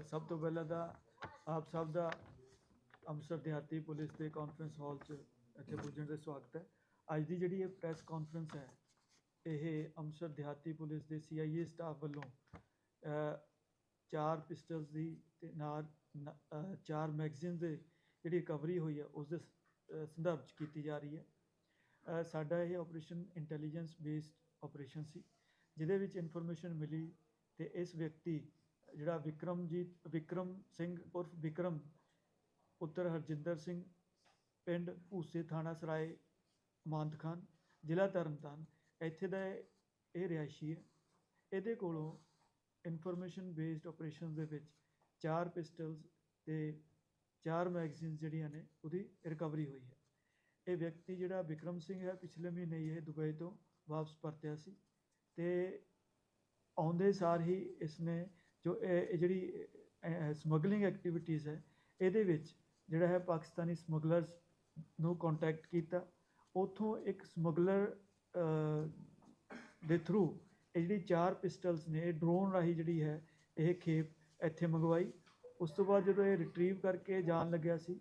ਸਭ ਤੋਂ ਪਹਿਲਾਂ ਤਾਂ ਆਪ ਸਭ ਦਾ ਅੰਮ੍ਰਿਤਸਰ ਦਿਹਾਤੀ ਪੁਲਿਸ ਦੇ ਕਾਨਫਰੰਸ ਹਾਲ 'ਚ ਇੱਥੇ ਪੁੱਜਣ ਦਾ ਸਵਾਗਤ ਹੈ। ਅੱਜ ਦੀ ਜਿਹੜੀ ਇਹ ਪ੍ਰੈਸ ਕਾਨਫਰੰਸ ਹੈ, ਇਹ ਅੰਮ੍ਰਿਤਸਰ ਦਿਹਾਤੀ ਪੁਲਿਸ ਦੇ ਸੀਆਈਏ ਸਟਾਫ ਵੱਲੋਂ ਚਾਰ ਪਿਸਟਲਸ ਦੀ ਤੇ ਨਾਲ ਚਾਰ ਮੈਗਜ਼ੀਨ ਦੇ ਜਿਹੜੀ ਰਿਕਵਰੀ ਹੋਈ ਹੈ, ਉਸ ਦੇ ਸੰਦਰਭ 'ਚ ਕੀਤੀ ਜਾ ਰਹੀ ਹੈ। ਸਾਡਾ ਇਹ ਆਪਰੇਸ਼ਨ ਇੰਟੈਲੀਜੈਂਸ ਬੇਸਡ ਆਪਰੇਸ਼ਨ ਸੀ, ਜਿਹਦੇ ਵਿੱਚ ਇਨਫੋਰਮੇਸ਼ਨ ਮਿਲੀ ਤੇ ਇਸ ਵਿਅਕਤੀ ਜਿਹੜਾ ਵਿਕਰਮਜੀਤ, ਵਿਕਰਮ ਸਿੰਘ ਉਰਫ ਵਿਕਰਮ, ਪੁੱਤਰ ਹਰਜਿੰਦਰ ਸਿੰਘ, ਪਿੰਡ ਭੂਸੇ ਥਾਣਾ ਸਰਾਏ, ਮਾਨਤ ਖਾਨ, ਜ਼ਿਲ੍ਹਾ ਤਰਨਤਾਰਨ, ਇੱਥੇ ਦਾ ਇਹ- ਰਿਹਾਇਸ਼ੀ ਹੈ। ਇਹਦੇ ਕੋਲੋਂ ਇਨਫੋਰਮੇਸ਼ਨ ਬੇਸਡ ਆਪਰੇਸ਼ਨ ਦੇ ਵਿੱਚ ਚਾਰ ਪਿਸਟਲਸ ਤੇ ਚਾਰ ਮੈਗਜ਼ੀਨਸ ਜਿਹੜੀਆਂ ਨੇ, ਉਹਦੀ ਰਿਕਵਰੀ ਹੋਈ ਹੈ। ਇਹ ਵਿਅਕਤੀ ਜਿਹੜਾ ਵਿਕਰਮ ਸਿੰਘ ਹੈ, ਪਿਛਲੇ ਮਹੀਨੇ ਇਹ ਦੁਬਈ ਤੋਂ ਵਾਪਸ ਪਰਤਿਆ ਸੀ ਤੇ ਆਉਂਦੇ ਸਾਰ ਹੀ ਇਸਨੇ ਜੋ ਇਹ ਇਹ ਜਿਹੜੀ ਸਮਗਲਿੰਗ ਐਕਟੀਵਿਟੀਜ਼ ਹੈ, ਇਹਦੇ ਵਿੱਚ ਜਿਹੜਾ ਹੈ ਪਾਕਿਸਤਾਨੀ ਸਮਗਲਰਸ ਨੂੰ ਕੰਟੈਕਟ ਕੀਤਾ। ਉਥੋਂ ਇੱਕ ਸਮਗਲਰ ਦੇ ਥਰੂ ਇਹ ਜਿਹੜੀ ਚਾਰ ਪਿਸਟਲਸ ਨੇ, ਇਹ ਡਰੋਨ ਰਾਹੀਂ ਜਿਹੜੀ ਹੈ ਇਹ ਖੇਪ ਇੱਥੇ ਮੰਗਵਾਈ। ਉਸ ਤੋਂ ਬਾਅਦ ਜਦੋਂ ਇਹ ਰਿਟਰੀਵ ਕਰਕੇ ਜਾਣ ਲੱਗਿਆ ਸੀ,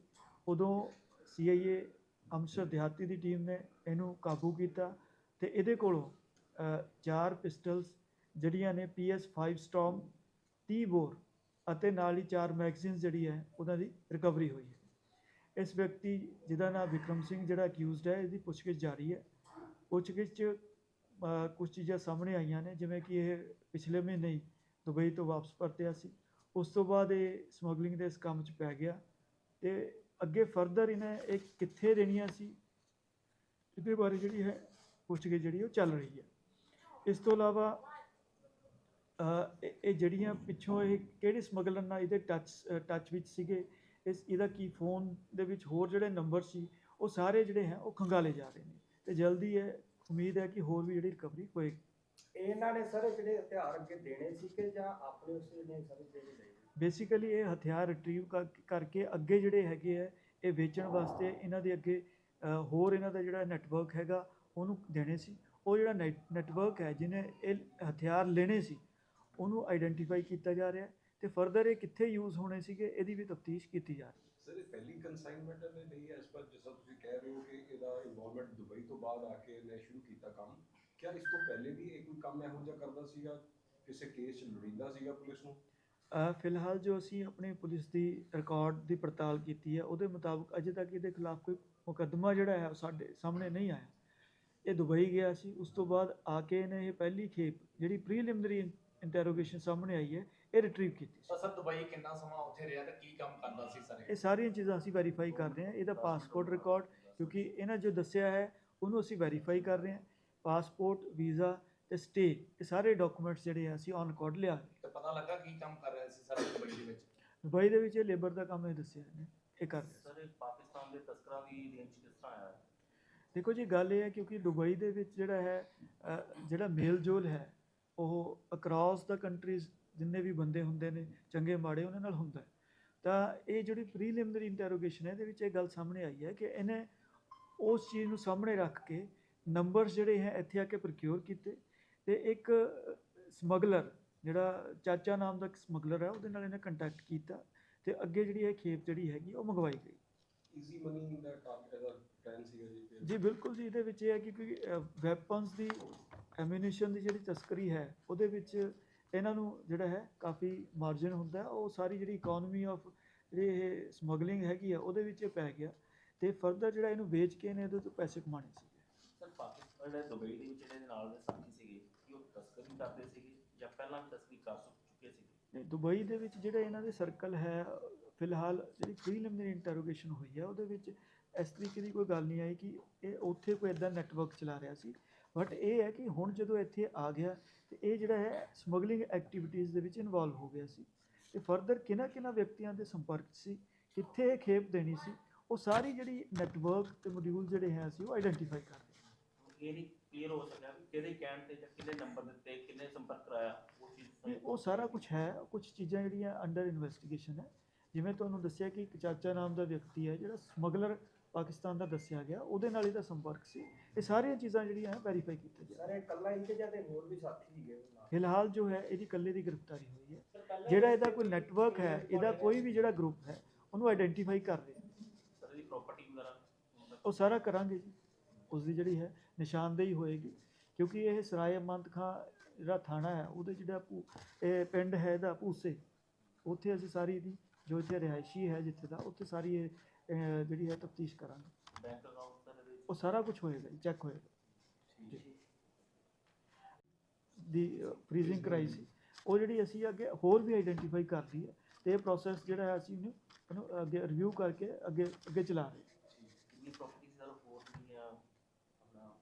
ਉਦੋਂ ਸੀਆਈਏ ਅੰਮ੍ਰਿਤਸਰ ਦਿਹਾਤੀ ਦੀ ਟੀਮ ਨੇ ਇਹਨੂੰ ਕਾਬੂ ਕੀਤਾ ਤੇ ਇਹਦੇ ਕੋਲੋਂ ਚਾਰ ਪਿਸਟਲਸ ਜਿਹੜੀਆਂ ਨੇ PS5 ਸਟਾਰਮ 30 ਬੋਰ ਅਤੇ ਨਾਲ ਹੀ ਚਾਰ ਮੈਗਜ਼ੀਨਸ ਜਿਹੜੀ ਹੈ, ਉਹਨਾਂ ਦੀ ਰਿਕਵਰੀ ਹੋਈ ਹੈ। ਇਸ ਵਿਅਕਤੀ ਜਿਹਦਾ ਨਾਮ ਵਿਕਰਮ ਸਿੰਘ ਜਿਹੜਾ ਅਕਿਊਜ਼ਡ ਹੈ, ਇਹਦੀ ਪੁੱਛਗਿੱਛ ਜਾਰੀ ਹੈ। ਪੁੱਛਗਿੱਛ 'ਚ ਕੁਝ ਚੀਜ਼ਾਂ ਸਾਹਮਣੇ ਆਈਆਂ ਨੇ, ਜਿਵੇਂ ਕਿ ਇਹ ਪਿਛਲੇ ਮਹੀਨੇ ਹੀ ਦੁਬਈ ਤੋਂ ਵਾਪਸ ਪਰਤਿਆ ਸੀ। ਉਸ ਤੋਂ ਬਾਅਦ ਇਹ ਸਮਗਲਿੰਗ ਦੇ ਇਸ ਕੰਮ 'ਚ ਪੈ ਗਿਆ ਤੇ ਅੱਗੇ ਫਰਦਰ ਇਹਨੇ ਇਹ ਕਿੱਥੇ ਰਹਿਣੀਆਂ ਸੀ, ਇਹਦੇ ਬਾਰੇ ਜਿਹੜੀ ਹੈ ਪੁੱਛਗਿੱਛ ਜਿਹੜੀ ਉਹ ਚੱਲ ਰਹੀ ਹੈ। ਇਸ ਤੋਂ ਇਲਾਵਾ ਇਹ ਇਹ ਜਿਹੜੀਆਂ ਪਿੱਛੋਂ ਇਹ ਕਿਹੜੇ ਸਮਗਲਰ ਨਾਲ ਇਹਦੇ ਟੱਚ ਟੱਚ ਵਿੱਚ ਸੀਗੇ ਇਸ ਇਹਦਾ ਕੀ ਫੋਨ ਦੇ ਵਿੱਚ ਹੋਰ ਜਿਹੜੇ ਨੰਬਰ ਸੀ ਉਹ ਸਾਰੇ ਜਿਹੜੇ ਹੈ ਉਹ ਖੰਗਾਲੇ ਜਾ ਰਹੇ ਨੇ। ਤੇ ਜਲਦੀ ਇਹ ਉਮੀਦ ਹੈ ਕਿ ਹੋਰ ਵੀ ਜਿਹੜੀ ਰਿਕਵਰੀ ਹੋਏਗੀ। ਇਹਨਾਂ ਨੇ ਸਰ ਜਿਹੜੇ ਹਥਿਆਰ ਅੱਗੇ ਦੇਣੇ ਸੀ ਕਿ ਜਾਂ ਆਪਣੇ ਉਸ ਨੇ ਸਰ ਦੇਣੇ ਲਏ ਬੇਸਿਕਲੀ ਇਹ ਹਥਿਆਰ ਰਿਟਰੀਵ ਕਰਕੇ ਅੱਗੇ ਜਿਹੜੇ ਹੈਗੇ ਆ ਇਹ ਵੇਚਣ ਵਾਸਤੇ ਇਹਨਾਂ ਦੇ ਅੱਗੇ ਹੋਰ ਇਹਨਾਂ ਦਾ ਜਿਹੜਾ ਨੈਟਵਰਕ ਹੈਗਾ ਉਹਨੂੰ ਦੇਣੇ ਸੀ। ਉਹ ਜਿਹੜਾ ਨੈਟਵਰਕ ਹੈ ਜਿਹਨੇ ਇਹ ਹਥਿਆਰ ਲੈਣੇ ਸੀ ਉਹਨੂੰ ਆਈਡੈਂਟੀਫਾਈ ਕੀਤਾ ਜਾ ਰਿਹਾ ਹੈ ਤੇ ਫਰਦਰ ਇਹ ਕਿੱਥੇ ਯੂਜ਼ ਹੋਣੇ ਸੀਗੇ ਇਹਦੀ ਵੀ ਤਫਤੀਸ਼ ਕੀਤੀ ਜਾ ਰਹੀ ਹੈ। ਸਰ ਇਹ ਪਹਿਲੀ ਕਨਸਾਈਨਮੈਂਟ ਨੇ ਲਈ ਹੈ ਇਸ ਪਰ ਜਿਸ ਤੁਸੀਂ ਕਹਿ ਰਹੇ ਹੋ ਕਿ ਇਹਦਾ ਇਨਵੋਲਵਮੈਂਟ ਦੁਬਈ ਤੋਂ ਬਾਅਦ ਆ ਕੇ ਇਹਨੇ ਸ਼ੁਰੂ ਕੀਤਾ ਕੰਮ। ਕਿਆ ਇਸ ਤੋਂ ਪਹਿਲੇ ਵੀ ਇਹ ਕੋਈ ਕੰਮ ਇਹੋ ਜਿਹਾ ਕਰਦਾ ਸੀਗਾ? ਕਿਸੇ ਕੇਸ 'ਚ ਲੋੜੀਂਦਾ ਸੀਗਾ ਪੁਲਿਸ ਨੂੰ? ਫਿਲਹਾਲ ਜੋ ਅਸੀਂ ਆਪਣੀ ਪੁਲਿਸ ਦੀ ਰਿਕਾਰਡ ਦੀ ਪੜਤਾਲ ਕੀਤੀ ਹੈ ਉਹਦੇ ਮੁਤਾਬਕ ਅਜੇ ਤੱਕ ਇਹਦੇ ਖਿਲਾਫ ਕੋਈ ਮੁਕੱਦਮਾ ਜਿਹੜਾ ਹੈ ਉਹ ਸਾਡੇ ਸਾਹਮਣੇ ਨਹੀਂ ਆਇਆ। ਇਹ ਦੁਬਈ ਗਿਆ ਸੀ ਉਸ ਤੋਂ ਬਾਅਦ ਆ ਕੇ ਇਹਨੇ ਇਹ ਪਹਿਲੀ ਖੇਪ ਜਿਹੜੀ ਪ੍ਰੀਲਿਮਿਨਰੀ ਇੰਟਰੋਗੇਸ਼ਨ ਸਾਹਮਣੇ ਆਈ ਹੈ ਇਹ ਰਿਟਰੀਵ ਕੀਤੀ ਸੀ। ਸਰ ਦੁਬਈ ਕਿੰਨਾ ਸਮਾਂ ਉੱਥੇ ਰਿਹਾ ਤੇ ਕੀ ਕੰਮ ਕਰਦਾ ਸੀ ਸਰ ਇਹ? ਸਾਰੀਆਂ ਚੀਜ਼ਾਂ ਅਸੀਂ ਵੈਰੀਫਾਈ ਕਰ ਰਹੇ ਹਾਂ ਇਹਦਾ ਪਾਸਪੋਰਟ ਰਿਕਾਰਡ ਕਿਉਂਕਿ ਇਹਨਾਂ ਜੋ ਦੱਸਿਆ ਹੈ ਉਹਨੂੰ ਅਸੀਂ ਵੈਰੀਫਾਈ ਕਰ ਰਹੇ ਹਾਂ। ਪਾਸਪੋਰਟ ਵੀਜ਼ਾ ਤੇ ਸਟੇ ਇਹ ਸਾਰੇ ਡਾਕੂਮੈਂਟਸ ਜਿਹੜੇ ਆ ਅਸੀਂ ਔਨ ਰਿਕਾਰਡ ਲਿਆ ਤੇ ਪਤਾ ਲੱਗਾ ਕੀ ਕੰਮ ਕਰ ਰਿਹਾ ਸੀ ਸਰ ਦੁਬਈ ਦੇ ਵਿੱਚ? ਦੁਬਈ ਦੇ ਵਿੱਚ ਇਹ ਲੇਬਰ ਦਾ ਕੰਮ ਇਹ ਦੱਸਿਆ ਇਹਨੇ ਇਹ ਕਰ ਰਿਹਾ ਸਰ ਪਾਕਿਸਤਾਨ ਦੇ ਤਸਕਰਾਂ ਦੀ ਰੇਂਜ ਕਿਸ ਤਰ੍ਹਾਂ ਆਇਆ ਹੈ? ਦੇਖੋ ਜੀ ਗੱਲ ਇਹ ਹੈ ਕਿਉਂਕਿ ਦੁਬਈ ਦੇ ਵਿੱਚ ਜਿਹੜਾ ਹੈ ਅ, ਜਿਹੜਾ ਮੇਲ ਜੋਲ ਹੈ ਉਹ ਅਕ੍ਰੋਸ ਦਾ ਕੰਟਰੀਜ਼ ਜਿੰਨੇ ਵੀ ਬੰਦੇ ਹੁੰਦੇ ਨੇ ਚੰਗੇ ਮਾੜੇ ਉਹਨਾਂ ਨਾਲ ਹੁੰਦਾ ਹੈ। ਤਾਂ ਇਹ ਜਿਹੜੀ ਪ੍ਰੀਲਿਮਿਨਰੀ ਇੰਟਰੋਗੇਸ਼ਨ ਹੈ ਇਹਦੇ ਵਿੱਚ ਇਹ ਗੱਲ ਸਾਹਮਣੇ ਆਈ ਹੈ ਕਿ ਇਹਨੇ ਉਸ ਚੀਜ਼ ਨੂੰ ਸਾਹਮਣੇ ਰੱਖ ਕੇ ਨੰਬਰਸ ਜਿਹੜੇ ਹੈ ਇੱਥੇ ਆ ਕੇ ਪ੍ਰੋਕਿਉਰ ਕੀਤੇ ਤੇ ਇੱਕ ਸਮਗਲਰ ਜਿਹੜਾ ਚਾਚਾ ਨਾਮ ਦਾ ਸਮਗਲਰ ਹੈ ਉਹਦੇ ਨਾਲ ਇਹਨੇ ਕੰਟੈਕਟ ਕੀਤਾ ਤੇ ਅੱਗੇ ਜਿਹੜੀ ਇਹ ਖੇਪ ਜਿਹੜੀ ਹੈਗੀ ਉਹ ਮੰਗਵਾਈ ਗਈ। ਈਜ਼ੀ ਮਨੀ ਦਾ ਟਾਰਗੇਟ ਦਾ ਪਲਾਨ ਸੀਗਾ ਜੀ ਫਿਰ। ਜੀ ਬਿਲਕੁਲ ਜੀ ਇਹਦੇ ਵਿੱਚ ਇਹ ਹੈ ਕਿ ਕੋਈ ਵੈਪਨਸ ਦੀ ਐਮੂਨੀਸ਼ਨ ਦੀ ਜਿਹੜੀ ਤਸਕਰੀ ਹੈ ਉਹਦੇ ਵਿੱਚ ਇਹਨਾਂ ਨੂੰ ਜਿਹੜਾ ਹੈ ਕਾਫੀ ਮਾਰਜਨ ਹੁੰਦਾ। ਉਹ ਸਾਰੀ ਜਿਹੜੀ ਇਕਨੋਮੀ ਆਫ ਜਿਹੜੀ ਇਹ ਸਮਗਲਿੰਗ ਹੈਗੀ ਆ ਉਹਦੇ ਵਿੱਚ ਇਹ ਪੈ ਗਿਆ। ਤੇ ਫਰਦਰ ਜਿਹੜਾ ਇਹਨੂੰ ਵੇਚ ਕੇ ਇਹਨੇ ਇਹਦੇ ਤੋਂ ਪੈਸੇ ਕਮਾਣੇ ਸੀ ਸਰ ਪਾਕਿਸਤਾਨ ਦੁਬਈ ਦੇ ਵਿੱਚ ਜਿਹੜੇ ਨਾਲ ਦੇ ਸਾਥੀ ਸੀਗੇ ਕਿ ਉਹ ਤਸਕਰੀ ਕਰਦੇ ਸੀਗੇ ਜਾਂ ਪਹਿਲਾਂ ਵੀ ਤਸਕਰੀ ਕਰ ਸੁ- ਚੁੱਕੇ ਸੀਗੇ? ਨਹੀਂ ਦੁਬਈ ਦੇ ਵਿੱਚ ਜਿਹੜੇ ਇਹਨਾਂ ਦੇ ਸਰਕਲ ਹੈ ਫਿਲਹਾਲ ਜਿਹੜੀ ਪ੍ਰੀਲਿਮਿਨਰੀ ਇੰਟਰੋਗੇਸ਼ਨ ਹੋਈ ਹੈ ਉਹਦੇ ਵਿੱਚ ਇਸ ਤਰੀਕੇ ਦੀ ਕੋਈ ਗੱਲ ਨਹੀਂ ਆਈ ਕਿ ਇਹ ਉੱਥੇ ਕੋਈ ਇਦਾਂ ਨੈਟਵਰਕ ਚਲਾ ਰਿਹਾ ਸੀ। ਬਟ ਇਹ ਹੈ ਕਿ ਹੁਣ ਜਦੋਂ ਇੱਥੇ ਆ ਗਿਆ ਤੇ ਇਹ ਜਿਹੜਾ ਹੈ ਸਮਗਲਿੰਗ ਐਕਟੀਵਿਟੀਜ਼ ਦੇ ਵਿੱਚ ਇਨਵੋਲਵ ਹੋ ਗਿਆ ਸੀ। ਤੇ ਫਰਦਰ ਕਿਹਨਾਂ ਕਿਹਨਾਂ ਵਿਅਕਤੀਆਂ ਦੇ ਸੰਪਰਕ ਸੀ ਕਿੱਥੇ ਇਹ ਖੇਪ ਦੇਣੀ ਸੀ ਉਹ ਸਾਰੀ ਜਿਹੜੀ ਨੈਟਵਰਕ ਤੇ ਮੋਡਿਊਲ ਜਿਹੜੇ ਹੈ ਅਸੀਂ ਉਹ ਆਈਡੈਂਟੀਫਾਈ ਕਰ ਰਹੇ ਹਾਂ ਇਹ ਨਹੀਂ ਕਲੀਅਰ ਹੋ ਸਕਿਆ ਵੀ ਕਿਹਦੇ ਕਹਿਣ ਤੇ ਜਾਂ ਕਿਹਨੇ ਨੰਬਰ ਦਿੱਤੇ ਕਿੰਨੇ ਸੰਪਰਕ ਕਰਾਇਆ ਉਹ ਚੀਜ਼ ਨਹੀਂ, ਉਹ ਸਾਰਾ ਕੁਝ ਹੈ ਕੁਝ ਚੀਜ਼ਾਂ ਜਿਹੜੀਆਂ ਅੰਡਰ ਇਨਵੈਸਟੀਗੇਸ਼ਨ ਹੈ। ਜਿਵੇਂ ਤੁਹਾਨੂੰ ਦੱਸਿਆ ਕਿ ਇੱਕ ਚਾਚਾ ਨਾਮ ਦਾ ਵਿਅਕਤੀ ਹੈ ਜਿਹੜਾ ਸਮਗਲਰ ਪਾਕਿਸਤਾਨ ਦਾ ਦੱਸਿਆ ਗਿਆ ਉਹਦੇ ਨਾਲ ਇਹਦਾ ਸੰਪਰਕ ਸੀ। ਇਹ ਸਾਰੀਆਂ ਚੀਜ਼ਾਂ ਜਿਹੜੀਆਂ ਵੈਰੀਫਾਈ ਕੀਤੀਆਂ ਜਾ ਸਰ ਇਕੱਲਾ ਹੀ ਕਿ ਜਾਂ ਤੇ ਹੋਰ ਵੀ ਸਾਥੀ ਸੀਗੇ ਉਹਦੇ ਨਾਲ? ਫਿਲਹਾਲ ਜੋ ਹੈ ਇਹਦੀ ਇਕੱਲੇ ਦੀ ਗ੍ਰਿਫਤਾਰੀ ਹੋਈ ਹੈ। ਜਿਹੜਾ ਇਹਦਾ ਕੋਈ ਨੈਟਵਰਕ ਹੈ ਇਹਦਾ ਕੋਈ ਵੀ ਜਿਹੜਾ ਗਰੁੱਪ ਹੈ ਉਹਨੂੰ ਆਇਡੈਂਟੀਫਾਈ ਕਰ ਰਹੇ ਹਾਂ। ਸਰ ਇਹਦੀ ਪ੍ਰਾਪਰਟੀ ਵਗੈਰਾ ਉਹ ਸਾਰਾ ਕਰਾਂਗੇ ਜੀ। ਉਸ ਦੀ ਜਿਹੜੀ ਹੈ ਨਿਸ਼ਾਨਦੇਹੀ ਹੋਏਗੀ। ਕਿਉਂਕਿ ਇਹ ਸਰਾਏ ਅਮੰਤ ਖਾਂ ਜਿਹੜਾ ਥਾਣਾ ਹੈ ਉਹਦੇ ਜਿਹੜਾ ਭੂ- ਇਹ ਪਿੰਡ ਹੈ ਇਹਦਾ ਭੂਸੇ। ਉੱਥੇ ਅਸੀਂ ਸਾਰੀ ਇਹਦੀ ਜੋ ਇੱਥੇ ਰਿਹਾਇਸ਼ੀ ਹੈ ਜਿੱਥੇ ਦਾ ਉੱਥੇ ਸਾਰੀ ਇਹ ਅਹ, ਜਿਹੜੀ ਹੈ ਤਫਤੀਸ਼ ਕਰਾਂਗੇ। ਬੈਂਕ ਅਕਾਊਂਟ ਉਹ ਸਾਰਾ ਕੁਝ ਹੋਏਗਾ ਚੈੱਕ ਹੋਏਗਾ। ਦੀ ਫ੍ਰੀਜ਼ਿੰਗ ਕਰਾਈ ਸੀ। ਉਹ ਜਿਹੜੀ ਅਸੀਂ ਅੱਗੇ ਹੋਰ ਵੀ ਆਈਡੈਂਟੀਫਾਈ ਕਰ ਲਈ ਹੈ ਤੇ ਇਹ ਪ੍ਰੋਸੈਸ ਜਿਹੜਾ ਹੈ ਅਸੀਂ ਉਹਨੂੰ ਉਹਨੂੰ ਅੱਗੇ ਰਿਵਿਊ ਕਰਕੇ ਅੱਗੇ ਅੱਗੇ ਚਲਾ ਰਹੇ ਹਾਂ। ਕਿੰਨੀ ਹੋਰ ਨਹੀਂ ਆ ਆਪਣਾ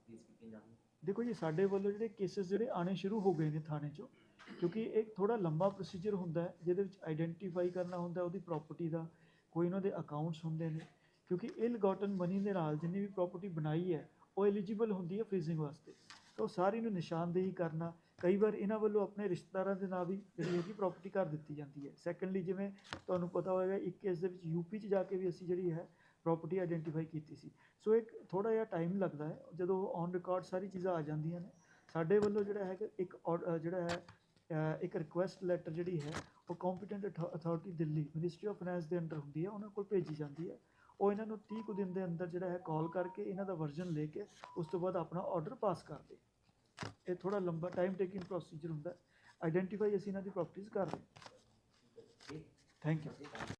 ਦੇਖੋ ਜੀ ਸਾਡੇ ਵੱਲੋਂ ਜਿਹੜੇ ਕੇਸਿਸ ਜਿਹੜੇ ਆਣੇ ਸ਼ੁਰੂ ਹੋ ਗਏ ਨੇ ਥਾਣੇ 'ਚੋਂ ਕਿਉਂਕਿ ਇੱਕ ਥੋੜਾ ਲੰਬਾ ਪ੍ਰੋਸੀਜਰ ਹੁੰਦਾ ਹੈ ਜਿਹਦੇ ਵਿੱਚ ਆਈਡੈਂਟੀਫਾਈ ਕਰਨਾ ਹੁੰਦਾ ਉਹਦੀ ਪ੍ਰਾਪਰਟੀ ਦਾ ਕੋਈ ਉਹਨਾਂ ਦੇ ਅਕਾਊਂਟਸ ਹੁੰਦੇ ਨੇ, ਕਿਉਂਕਿ ਇਲ ਗਾਟਨ ਮਨੀ ਦੇ ਨਾਲ ਜਿੰਨੀ ਵੀ ਪ੍ਰਾਪਰਟੀ ਬਣਾਈ ਹੈ, ਉਹ ਐਲੀਜੀਬਲ ਹੁੰਦੀ ਹੈ ਫ੍ਰੀਜ਼ਿੰਗ ਵਾਸਤੇ। ਤਾਂ ਉਹ ਸਾਰੀ ਨੂੰ ਨਿਸ਼ਾਨਦੇਹੀ ਕਰਨਾ, ਕਈ ਵਾਰ ਇਹਨਾਂ ਵੱਲੋਂ ਆਪਣੇ ਰਿਸ਼ਤੇਦਾਰਾਂ ਦੇ ਨਾਲ ਵੀ ਜਿਹੜੀ ਹੈਗੀ ਕਿ ਪ੍ਰਾਪਰਟੀ ਕਰ ਦਿੱਤੀ ਜਾਂਦੀ ਹੈ। ਸੈਕੰਡਲੀ ਜਿਵੇਂ ਤੁਹਾਨੂੰ ਪਤਾ ਹੋਵੇਗਾ, ਇੱਕ ਕੇਸ ਦੇ ਵਿੱਚ ਯੂਪੀ 'ਚ ਜਾ ਕੇ ਵੀ ਅਸੀਂ ਜਿਹੜੀ ਹੈ ਪ੍ਰਾਪਰਟੀ ਆਇਡੈਂਟੀਫਾਈ ਕੀਤੀ ਸੀ। ਸੋ ਇੱਕ ਥੋੜਾ ਜਿਹਾ ਟਾਈਮ ਲੱਗਦਾ ਹੈ, ਜਦੋਂ ਔਨ ਰਿਕਾਰਡ ਸਾਰੀ ਚੀਜ਼ਾਂ ਆ ਜਾਂਦੀਆਂ ਨੇ, ਸਾਡੇ ਵੱਲੋਂ ਜਿਹੜਾ ਹੈ ਇੱਕ ਔਰ- ਜਿਹੜਾ ਹੈ ਇੱਕ ਰਿਕੁਐਸਟ ਲੈਟਰ ਜਿਹੜੀ ਹੈ, ਉਹ competent authority Delhi ministry of finance ਦੇ ਅੰਡਰ ਹੁੰਦੀ ਹੈ, ਉਹਨਾਂ ਕੋਲ ਭੇਜੀ ਜਾਂਦੀ ਹੈ। ਉਹ ਇਹਨਾਂ ਨੂੰ 30 ਕੁ ਦਿਨ ਦੇ ਅੰਦਰ ਜਿਹੜਾ ਹੈ ਕਾਲ ਕਰਕੇ ਇਹਨਾਂ ਦਾ ਵਰਜ਼ਨ ਲੈ ਕੇ ਉਸ ਤੋਂ ਬਾਅਦ ਆਪਣਾ ਆਰਡਰ ਪਾਸ ਕਰਦੇ ਇਹ ਥੋੜਾ ਲੰਬਾ ਟਾਈਮ ਟੇਕਿੰਗ ਪ੍ਰੋਸੀਜਰ ਹੁੰਦਾ ਆਈਡੈਂਟੀਫਾਈ ਅਸੀਂ ਇਹਨਾਂ ਦੀ ਪ੍ਰਾਪਰਟੀਆਂ ਕਰ ਰਹੇ ਹਾਂ। Thank you